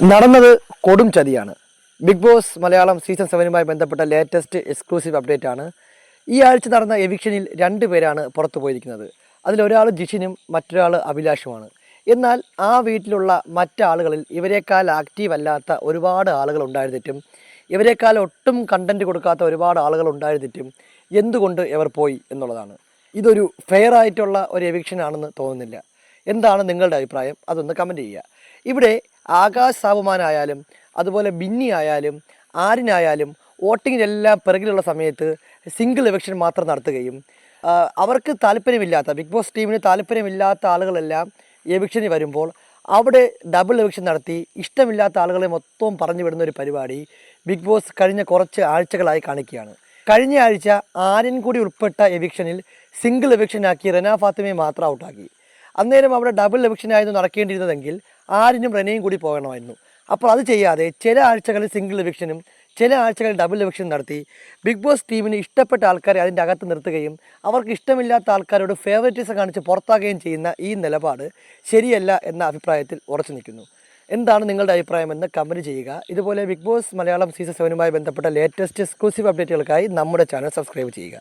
നടന്നത് കൊടും ചതിയാണ്. ബിഗ് ബോസ് മലയാളം സീസൺ സെവനുമായി ബന്ധപ്പെട്ട ലേറ്റസ്റ്റ് എക്സ്ക്ലൂസീവ് അപ്ഡേറ്റ് ആണ് ഈ ആഴ്ച നടന്ന എവിക്ഷനിൽ രണ്ട് പേരാണ് പുറത്തു പോയിരിക്കുന്നത്. അതിലൊരാൾ ജിഷിനും മറ്റൊരാൾ അഭിലാഷുമാണ്. എന്നാൽ ആ വീട്ടിലുള്ള മറ്റാളുകളിൽ ഇവരെക്കാൾ ആക്റ്റീവ് അല്ലാത്ത ഒരുപാട് ആളുകൾ ഉണ്ടായിരുന്നിട്ടും ഇവരെക്കാൾ ഒട്ടും കണ്ടന്റ് കൊടുക്കാത്ത ഒരുപാട് ആളുകൾ ഉണ്ടായിരുന്നിട്ടും എന്തുകൊണ്ട് ഇവർ പോയി എന്നുള്ളതാണ്. ഇതൊരു ഫെയർ ആയിട്ടുള്ള ഒരു എവിക്ഷൻ ആണെന്ന് തോന്നുന്നില്ല. എന്താണ് നിങ്ങളുടെ അഭിപ്രായം? അതൊന്ന് കമന്റ് ചെയ്യുക. ഇവിടെ ആകാശ് സാബുമാനായാലും അതുപോലെ ബിന്നി ആയാലും ആരിനായാലും വോട്ടിങ്ങിനെല്ലാം പിറകിലുള്ള സമയത്ത് സിംഗിൾ ഇലക്ഷൻ മാത്രം നടത്തുകയും അവർക്ക് താല്പര്യമില്ലാത്ത ബിഗ് ബോസ് ടീമിന് താല്പര്യമില്ലാത്ത ആളുകളെല്ലാം എവിക്ഷന് വരുമ്പോൾ അവിടെ ഡബിൾ എവിക്ഷൻ നടത്തി ഇഷ്ടമില്ലാത്ത ആളുകളെ മൊത്തവും പറഞ്ഞു വിടുന്ന ഒരു പരിപാടി ബിഗ് ബോസ് കഴിഞ്ഞ കുറച്ച് ആഴ്ചകളായി കാണിക്കുകയാണ്. കഴിഞ്ഞ ആഴ്ച ആര്യൻ കൂടി ഉൾപ്പെട്ട എവിക്ഷനിൽ സിംഗിൾ എവിക്ഷനാക്കി റെന ഫാത്തിമയെ മാത്രം ഔട്ടാക്കി അന്നേരം അവിടെ ഡബിൾ എവിക്ഷനായിരുന്നു നടക്കേണ്ടിയിരുന്നതെങ്കിൽ ആരിനും റെനയും കൂടി പോകണമായിരുന്നു. അപ്പോൾ അത് ചെയ്യാതെ ചില ആഴ്ചകളിൽ സിംഗിൾ എവിക്ഷനും ചില ആഴ്ചകളിൽ ഡബിൾ എവിക്ഷൻ നടത്തി ബിഗ് ബോസ് ടീമിന് ഇഷ്ടപ്പെട്ട ആൾക്കാരെ അതിന്റെ അകത്ത് നിർത്തുകയും അവർക്ക് ഇഷ്ടമില്ലാത്ത ആൾക്കാരോട് ഫേവററ്റിസം കാണിച്ച് പുറത്താകുകയും ചെയ്യുന്ന ഈ നിലപാട് ശരിയല്ല എന്ന അഭിപ്രായത്തിൽ ഉറച്ചു നിൽക്കുന്നു. എന്താണ് നിങ്ങളുടെ അഭിപ്രായമെന്ന് കമന്റ് ചെയ്യുക. ഇതുപോലെ ബിഗ് ബോസ് മലയാളം സീസൺ സെവനുമായി ബന്ധപ്പെട്ട ലേറ്റസ്റ്റ് എക്സ്ക്ലൂസീവ് അപ്ഡേറ്റുകൾക്കായി നമ്മുടെ ചാനൽ സബ്സ്ക്രൈബ് ചെയ്യുക.